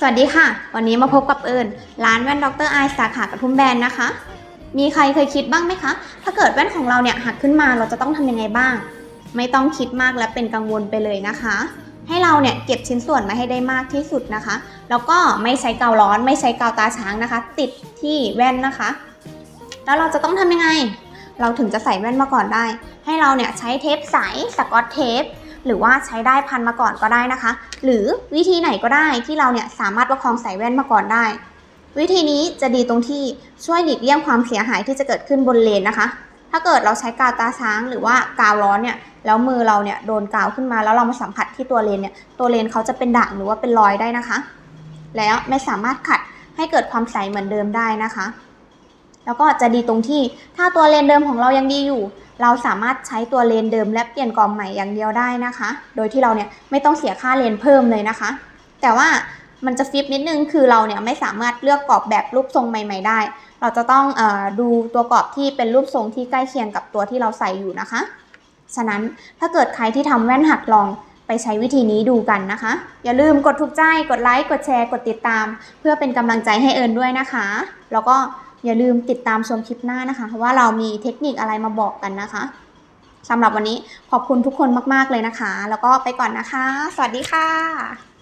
สวัสดีค่ะ วันนี้มาพบกับเอิญร้านแว่นดรไอสาขากระทุ่มแบนนะคะ มีใครเคยคิดบ้างไหมคะ ถ้าเกิดแว่นของเราเนี่ยหักขึ้นมาเราจะต้องทำยังไงบ้าง ไม่ต้องคิดมากและเป็นกังวลไปเลยนะคะ ให้เราเนี่ยเก็บชิ้นส่วนมาให้ได้มากที่สุดนะคะ แล้วก็ไม่ใช้กาวร้อนไม่ใช้กาวตาช้างนะคะ ติดที่แว่นนะคะ แล้วเราจะต้องทำยังไง เราถึงจะใส่แว่นมาก่อนได้ ให้เราเนี่ยใช้เทปใสสกอตเทป หรือว่าใช้ได้พันมาก่อนก็ได้นะคะ หรือวิธีไหนก็ได้ที่เราเนี่ยสามารถประคองใส่แว่นมาก่อนได้ วิธีนี้จะดีตรงที่ช่วยหลีกเลี่ยงความเสียหายที่จะเกิดขึ้นบนเลนนะคะ ถ้าเกิดเราใช้กาวตาช้างหรือว่ากาวร้อนเนี่ยแล้วมือเราเนี่ยโดนกาวขึ้นมา แล้วเรามาสัมผัสที่ตัวเลนเนี่ยตัวเลนเขาจะเป็นด่างหรือว่าเป็นรอยได้นะคะ แล้วไม่สามารถขัดให้เกิดความใสเหมือนเดิมได้นะคะ แล้วก็จะดีตรงที่ถ้าตัวเลนเดิมของเรายังดีอยู่ เราสามารถใช้ตัวเลนเดิมและเปลี่ยนกรอบใหม่อย่างเดียวได้นะคะ โดยที่เราเนี่ยไม่ต้องเสียค่าเลนเพิ่มเลยนะคะ แต่ว่ามันจะฟิปนิดนึงคือเราเนี่ยไม่สามารถเลือกกรอบแบบรูปทรงใหม่ ๆ ได้ เราจะต้องออดูตัวกรอบที่เป็นรูปทรงที่ใกล้เคียงกับตัวที่เราใส่อยู่นะคะ ฉะนั้นถ้าเกิดใครที่ทำแว่นหักลองไปใช้วิธีนี้ดูกันนะคะ อย่าลืมกดถูกใจ กดไลค์ กดแชร์ กดติดตาม เพื่อเป็นกำลังใจให้เอิญด้วยนะคะ แล้วก็ อย่าลืมติดตามชมคลิปหน้านะคะ ว่าเรามีเทคนิคอะไรมาบอกกันนะคะสำหรับวันนี้ขอบคุณทุกคนมาก ๆ เลยนะคะ แล้วก็ไปก่อนนะคะ สวัสดีค่ะ